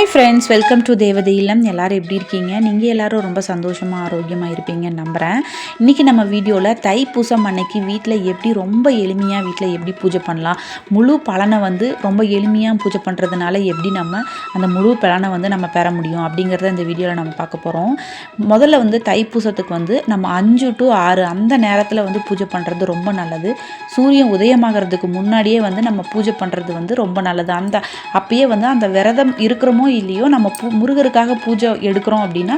Hi friends welcome to தேவதை இல்லம் எல்லாரும் எப்படி இருக்கீங்க? நீங்கள் எல்லாரும் ரொம்ப சந்தோஷமாக ஆரோக்கியமாக இருப்பீங்கன்னு நம்புகிறேன் இன்றைக்கி நம்ம வீடியோவில் தைப்பூசம் அன்னைக்கு வீட்டில் எப்படி ரொம்ப எளிமையாக வீட்டில் எப்படி பூஜை பண்ணலாம்? முழு பலனை வந்து ரொம்ப எளிமையாக பூஜை பண்ணுறதுனால எப்படி நம்ம அந்த முழு பலனை வந்து நம்ம பெற முடியும் அப்படிங்கிறத இந்த வீடியோவில் நம்ம பார்க்க போகிறோம் முதல்ல வந்து தைப்பூசத்துக்கு வந்து நம்ம அஞ்சு டு ஆறு அந்த நேரத்தில் வந்து பூஜை பண்ணுறது ரொம்ப நல்லது. சூரியன் உதயமாகிறதுக்கு முன்னாடியே வந்து நம்ம பூஜை பண்ணுறது வந்து ரொம்ப நல்லது. அந்த அப்பயே வந்து அந்த விரதம் இருக்கிறோமோ இல்லையோ நம்ம பூ முருகருக்காக பூஜை எடுக்கிறோம் அப்படின்னா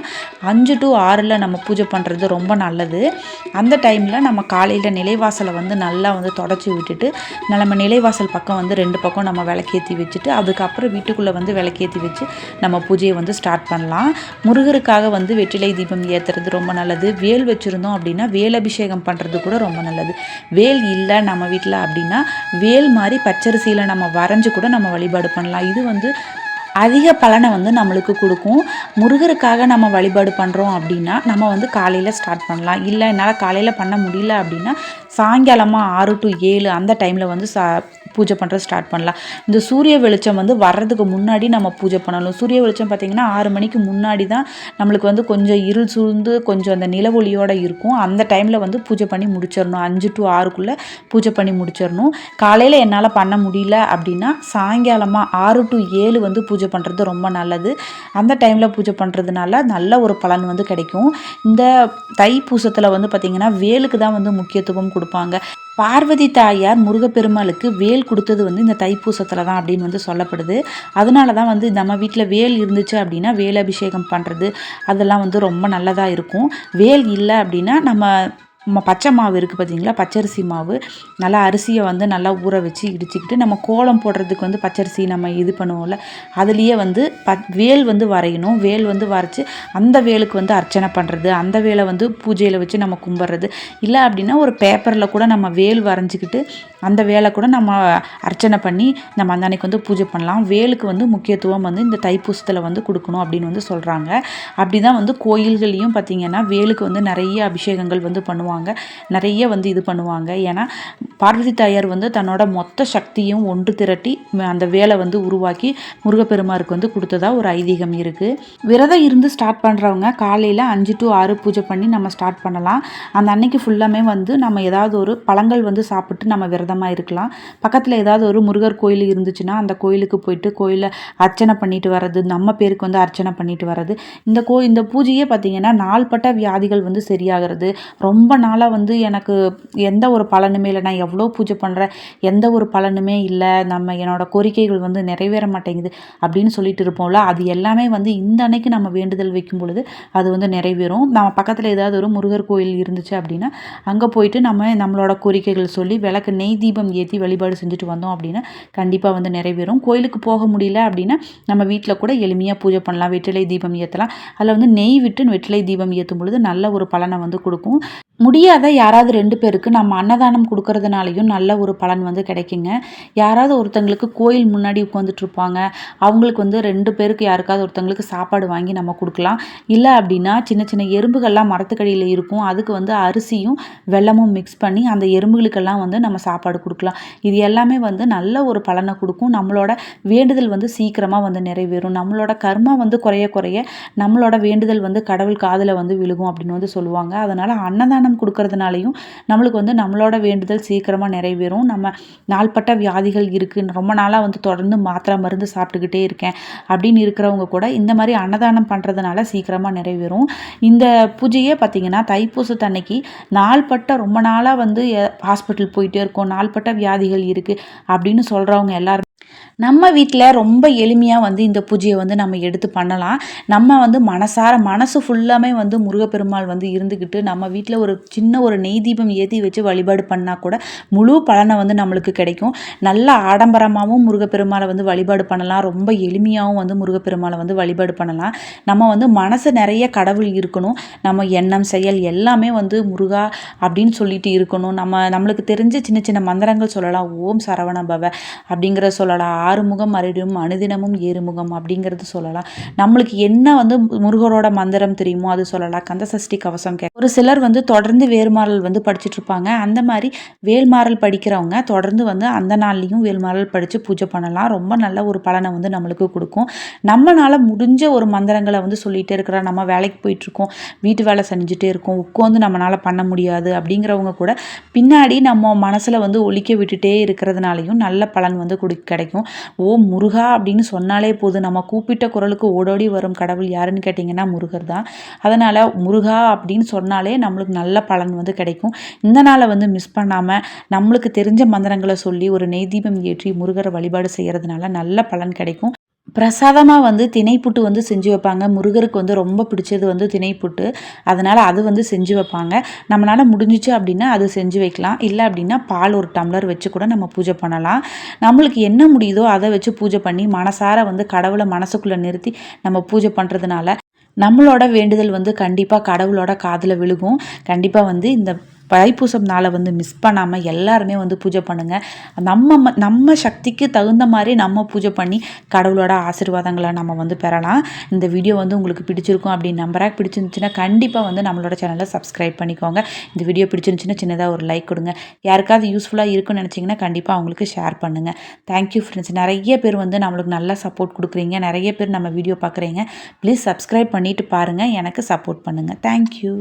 அஞ்சு டு ஆறில் நம்ம பூஜை பண்ணுறது ரொம்ப நல்லது. அந்த டைமில் நம்ம காலையில் நிலைவாசலை வந்து நல்லா வந்து தொடச்சி விட்டுட்டு நம்ம நிலைவாசல் பக்கம் வந்து ரெண்டு பக்கம் நம்ம விளக்கேற்றி வச்சுட்டு அதுக்கப்புறம் வீட்டுக்குள்ளே வந்து விளக்கேற்றி வச்சு நம்ம பூஜையை வந்து ஸ்டார்ட் பண்ணலாம். முருகருக்காக வந்து வெற்றிலை தீபம் ஏற்றுறது ரொம்ப நல்லது. வேல் வச்சுருந்தோம் அப்படின்னா வேல் அபிஷேகம் பண்ணுறது கூட ரொம்ப நல்லது. வேல் இல்லை நம்ம வீட்டில் அப்படின்னா வேல் மாதிரி பச்சரிசியில் நம்ம வரைஞ்சி கூட நம்ம வழிபாடு பண்ணலாம். இது வந்து அதிக பலனை வந்து நம்மளுக்கு கொடுக்கும். முருகருக்காக நம்ம வழிபாடு பண்ணுறோம் அப்படின்னா நம்ம வந்து காலையில் ஸ்டார்ட் பண்ணலாம். இல்லை என்னால் காலையில் பண்ண முடியல அப்படின்னா சாயங்காலமாக ஆறு டு ஏழு அந்த டைமில் வந்து சா பூஜை பண்ணுறது ஸ்டார்ட் பண்ணலாம். இந்த சூரிய வெளிச்சம் வந்து வர்றதுக்கு முன்னாடி நம்ம பூஜை பண்ணணும். சூரிய வெளிச்சம் பார்த்திங்கன்னா ஆறு மணிக்கு முன்னாடி தான் நம்மளுக்கு வந்து கொஞ்சம் இருள் சூழ்ந்து கொஞ்சம் அந்த நிலவொளியோடு இருக்கும். அந்த டைமில் வந்து பூஜை பண்ணி முடிச்சிடணும். அஞ்சு டு ஆறுக்குள்ளே பூஜை பண்ணி முடிச்சிடணும். காலையில் என்னால் பண்ண முடியல அப்படின்னா சாயங்காலமாக ஆறு டு ஏழு வந்து பூஜை பண்ணுறது ரொம்ப நல்லது. அந்த டைமில் பூஜை பண்ணுறதுனால நல்ல ஒரு பலன் வந்து கிடைக்கும். இந்த தை பூசத்தில் வந்து பார்த்திங்கன்னா வேலுக்கு தான் வந்து முக்கியத்துவம் கொடுப்பாங்க. பார்வதி தாயார் முருகப்பெருமாளுக்கு வேல் கொடுத்தது வந்து இந்த தைப்பூசத்தில் தான் அப்படின்னு வந்து சொல்லப்படுது. அதனால தான் வந்து நம்ம வீட்டில் வேல் இருந்துச்சு அப்படின்னா வேல் அபிஷேகம் பண்ணுறது அதெல்லாம் வந்து ரொம்ப நல்லதாக இருக்கும். வேல் இல்லை அப்படின்னா நம்ம பச்சை மாவு இருக்குது பார்த்தீங்களா பச்சரிசி மாவு. நல்லா அரிசியை வந்து நல்லா ஊற வச்சு இடிச்சுக்கிட்டு நம்ம கோலம் போடுறதுக்கு வந்து பச்சரிசி நம்ம இது பண்ணுவோம்ல அதுலேயே வந்து ப வேல் வந்து வரையணும். வேல் வந்து வரைச்சி அந்த வேலுக்கு வந்து அர்ச்சனை பண்ணுறது அந்த வேலை வந்து பூஜையில் வச்சு நம்ம கும்பிட்றது. இல்லை அப்படின்னா ஒரு பேப்பரில் கூட நம்ம வேல் வரைஞ்சிக்கிட்டு அந்த வேலை கூட நம்ம அர்ச்சனை பண்ணி நம்ம அந்த அன்னைக்கு வந்து பூஜை பண்ணலாம். வேலுக்கு வந்து முக்கியத்துவம் வந்து இந்த தைப்பூசத்தில் வந்து கொடுக்கணும் அப்படின்னு வந்து சொல்கிறாங்க அப்படி தான் வந்து கோயில்கள்லையும் பார்த்திங்கன்னா வேலுக்கு வந்து நிறைய அபிஷேகங்கள் வந்து பண்ணுவாங்க. நிறைய வந்து இது பண்ணுவாங்க. ஏன்னா பார்வதி தாயார் வந்து தன்னோட மொத்த சக்தியும் ஒன்று திரட்டி அந்த வேலை வந்து உருவாக்கி முருகப்பெருமாருக்கு வந்து கொடுத்ததா ஒரு ஐதீகம் இருக்குது விரதம் இருந்து ஸ்டார்ட் பண்ணுறவங்க காலையில் அஞ்சு டு ஆறு பூஜை பண்ணி நம்ம ஸ்டார்ட் பண்ணலாம். அந்த அன்னைக்கு ஃபுல்லாமே வந்து நம்ம ஏதாவது ஒரு பழங்கள் வந்து சாப்பிட்டு நம்ம விரதம் விரதமாக இருக்கலாம். பக்கத்தில் ஏதாவது ஒரு முருகர் கோயில் இருந்துச்சுன்னா அந்த கோயிலுக்கு போயிட்டு கோயிலில் அர்ச்சனை பண்ணிட்டு வர்றது நம்ம பேருக்கு வந்து அர்ச்சனை பண்ணிட்டு வர்றது. இந்த கோ இந்த பூஜையே பார்த்திங்கன்னா நாள்பட்ட வியாதிகள் வந்து சரியாகிறது. ரொம்ப நாளாக வந்து எனக்கு எந்த ஒரு பலனுமே இல்லை. நான் எவ்வளோ பூஜை பண்ணுறேன் எந்த ஒரு பலனுமே இல்லை. நம்ம என்னோட கோரிக்கைகள் வந்து நிறைவேற மாட்டேங்குது அப்படின்னு சொல்லிட்டு இருப்போம்ல. அது எல்லாமே வந்து இந்த அன்னைக்கு நம்ம வேண்டுதல் வைக்கும் பொழுது அது வந்து நிறைவேறும். நம்ம பக்கத்தில் ஏதாவது ஒரு முருகர் கோயில் இருந்துச்சு அப்படின்னா அங்கே போயிட்டு நம்ம நம்மளோட கோரிக்கைகள் சொல்லி விளக்கு நெய் தீபம் ஏற்றி வழிபாடு செஞ்சுட்டு வந்தோம் அப்படின்னா கண்டிப்பாக வந்து நிறைவேறும். கோயிலுக்கு போக முடியல அப்படின்னா நம்ம வீட்டில் கூட எளிமையாக பூஜை பண்ணலாம். வெற்றிலை தீபம் ஏற்றலாம் அதில் வந்து நெய் விட்டு வெற்றிலை தீபம் ஏற்றும் பொழுது நல்ல ஒரு பலனை வந்து கொடுக்கும். முடியாத யாராவது ரெண்டு பேருக்கு நம்ம அன்னதானம் கொடுக்கறதுனாலையும் நல்ல ஒரு பலன் வந்து கிடைக்குங்க. யாராவது ஒருத்தங்களுக்கு கோயில் முன்னாடி உட்காந்துட்டு இருப்பாங்க. அவங்களுக்கு வந்து ரெண்டு பேருக்கு யாருக்காவது ஒருத்தங்களுக்கு சாப்பாடு வாங்கி நம்ம கொடுக்கலாம். இல்லை அப்படின்னா சின்ன சின்ன எறும்புகள்லாம் மரத்துக்கடியில் இருக்கும். அதுக்கு வந்து அரிசியும் வெல்லமும் மிக்ஸ் பண்ணி அந்த எறும்புகளுக்கெல்லாம் வந்து நம்ம சாப்பாடு கொடுக்கலாம். இது எல்லாமே வந்து நல்ல ஒரு பலனை கொடுக்கும். நம்மளோட வேண்டுதல் வந்து சீக்கிரமாக வந்து நிறைவேறும். நம்மளோட கர்மா வந்து குறைய குறைய நம்மளோட வேண்டுதல் வந்து கடவுள் காதில் வந்து விழுகும் அப்படின்னு வந்து சொல்லுவாங்க. அதனால் அன்னதானம் கொடுக்கறதுனாலையும் நம்மளுக்கு வந்து நம்மளோட வேண்டுதல் சீக்கிரமாக நிறைவேறும். நம்ம நாள்பட்ட வியாதிகள் இருக்குது ரொம்ப நாளாக வந்து தொடர்ந்து மாத்திரை மருந்து சாப்பிட்டுக்கிட்டே இருக்கேன் அப்படின்னு இருக்கிறவங்க கூட இந்த மாதிரி அன்னதானம் பண்ணுறதுனால சீக்கிரமாக நிறைவேறும். இந்த பூஜையே பார்த்திங்கன்னா தைப்பூசத்தன்னைக்கு நாள்பட்ட ரொம்ப நாளாக வந்து ஹாஸ்பிட்டல் போயிட்டே இருக்கோம். நாள்பட்ட வியாதிகள் இருக்குது அப்படின்னு சொல்கிறவங்க எல்லாருமே நம்ம வீட்டில் ரொம்ப எளிமையாக வந்து இந்த பூஜையை வந்து நம்ம எடுத்து பண்ணலாம். நம்ம வந்து மனசார மனசு ஃபுல்லாமே வந்து முருகப்பெருமாள் வந்து இருந்துக்கிட்டு நம்ம வீட்டில் ஒரு சின்ன ஒரு நெய் தீபம் ஏற்றி வச்சு வழிபாடு பண்ணால் கூட முழு பலனை வந்து நம்மளுக்கு கிடைக்கும். நல்ல ஆடம்பரமாகவும் முருகப்பெருமாளை வந்து வழிபாடு பண்ணலாம். ரொம்ப எளிமையாகவும் வந்து முருகப்பெருமாளை வந்து வழிபாடு பண்ணலாம். நம்ம வந்து மனசு நிறைய கடவுள் இருக்கணும். நம்ம எண்ணம் செயல் எல்லாமே வந்து முருகா அப்படின்னு சொல்லிட்டு இருக்கணும். நம்ம நம்மளுக்கு தெரிஞ்ச சின்ன சின்ன மந்திரங்கள் சொல்லலாம். ஓம் சரவண பவ அப்படிங்கிற சொல்லலாம். சொல்லலாம் ஆறுமுகம் அருடும் அனுதினமும் ஏறுமுகம் அப்படிங்கிறது சொல்லலாம். நம்மளுக்கு என்ன வந்து முருகரோட மந்திரம் தெரியுமோ அது சொல்லலாம். கந்த சஷ்டி கவசம் கே ஒரு சிலர் வந்து தொடர்ந்து வேல்மாறல் வந்து படிச்சுட்டு இருப்பாங்க. அந்த மாதிரி வேல்மாறல் படிக்கிறவங்க தொடர்ந்து வந்து அந்த நாள்லேயும் வேல்மாறல் படித்து பூஜை பண்ணலாம். ரொம்ப நல்ல ஒரு பலனை வந்து நம்மளுக்கு கொடுக்கும். நம்மளால் முடிஞ்ச ஒரு மந்திரங்களை வந்து சொல்லிகிட்டே இருக்கிறோம் நம்ம வேலைக்கு போயிட்டுருக்கோம் வீட்டு வேலை செஞ்சுட்டே இருக்கோம். உட்காந்து நம்மளால் பண்ண முடியாது அப்படிங்கிறவங்க கூட பின்னாடி நம்ம மனசில் வந்து ஒழிக்க விட்டுட்டே இருக்கிறதுனாலையும் நல்ல பலன் வந்து கொடு கிடைக்கும். ஓ முருகா அப்படின்னு சொன்னாலே போதும். நம்ம கூப்பிட்ட குரலுக்கு ஓடோடி வரும் கடவுள் யாருன்னு கேட்டிங்கன்னா முருகர் தான். அதனால் முருகா அப்படின்னு சொன்னாலே நம்மளுக்கு நல்ல பலன் வந்து கிடைக்கும். இந்த நாளை வந்து மிஸ் பண்ணாமல் நம்மளுக்கு தெரிஞ்ச மந்திரங்களை சொல்லி ஒரு நெய் தீபம் ஏற்றி முருகரை வழிபாடு செய்கிறதுனால நல்ல பலன் கிடைக்கும். பிரசாதமாக வந்து திணைப்புட்டு வந்து செஞ்சு வைப்பாங்க. முருகருக்கு வந்து ரொம்ப பிடிச்சது வந்து திணைப்புட்டு. அதனால் அது வந்து செஞ்சு வைப்பாங்க. நம்மளால் முடிஞ்சிச்சு அப்படின்னா அது செஞ்சு வைக்கலாம். இல்லை அப்படின்னா பால் ஒரு டம்ளர் வச்சு கூட நம்ம பூஜை பண்ணலாம். நம்மளுக்கு என்ன முடியுதோ அதை வச்சு பூஜை பண்ணி மனசார வந்து கடவுளை மனசுக்குள்ளே நிறுத்தி நம்ம பூஜை பண்ணுறதுனால நம்மளோட வேண்டுதல் வந்து கண்டிப்பாக கடவுளோட காதில் விழுகும். கண்டிப்பாக வந்து இந்த தைப்பூசம் நாளை வந்து மிஸ் பண்ணாமல் எல்லாருமே வந்து பூஜை பண்ணுங்கள் நம்ம ம- நம்ம சக்திக்கு தகுந்த மாதிரி நம்ம பூஜை பண்ணி கடவுளோட ஆசீர்வாதங்களை நம்ம வந்து பெறலாம். இந்த வீடியோ வந்து உங்களுக்கு பிடிச்சிருக்கும் அப்படின்னு நம்பராக பிடிச்சிருந்துச்சுன்னா கண்டிப்பாக வந்து நம்மளோட சேனலை சப்ஸ்கிரைப் பண்ணிக்கோங்க. இந்த வீடியோ பிடிச்சிருந்துச்சுன்னா சின்னதாக ஒரு லைக் கொடுங்க. யாருக்காவது யூஸ்ஃபுல்லாக இருக்குன்னு நினச்சிங்கன்னா கண்டிப்பாக அவங்களுக்கு ஷேர் பண்ணுங்கள் தேங்க்யூ ஃப்ரெண்ட்ஸ் நிறைய பேர் வந்து நம்மளுக்கு நல்லா சப்போர்ட் கொடுக்குறீங்க. நிறைய பேர் நம்ம வீடியோ பார்க்குறீங்க ப்ளீஸ் சப்ஸ்கிரைப் பண்ணிவிட்டு பாருங்கள் எனக்கு சப்போர்ட் பண்ணுங்கள் தேங்க்யூ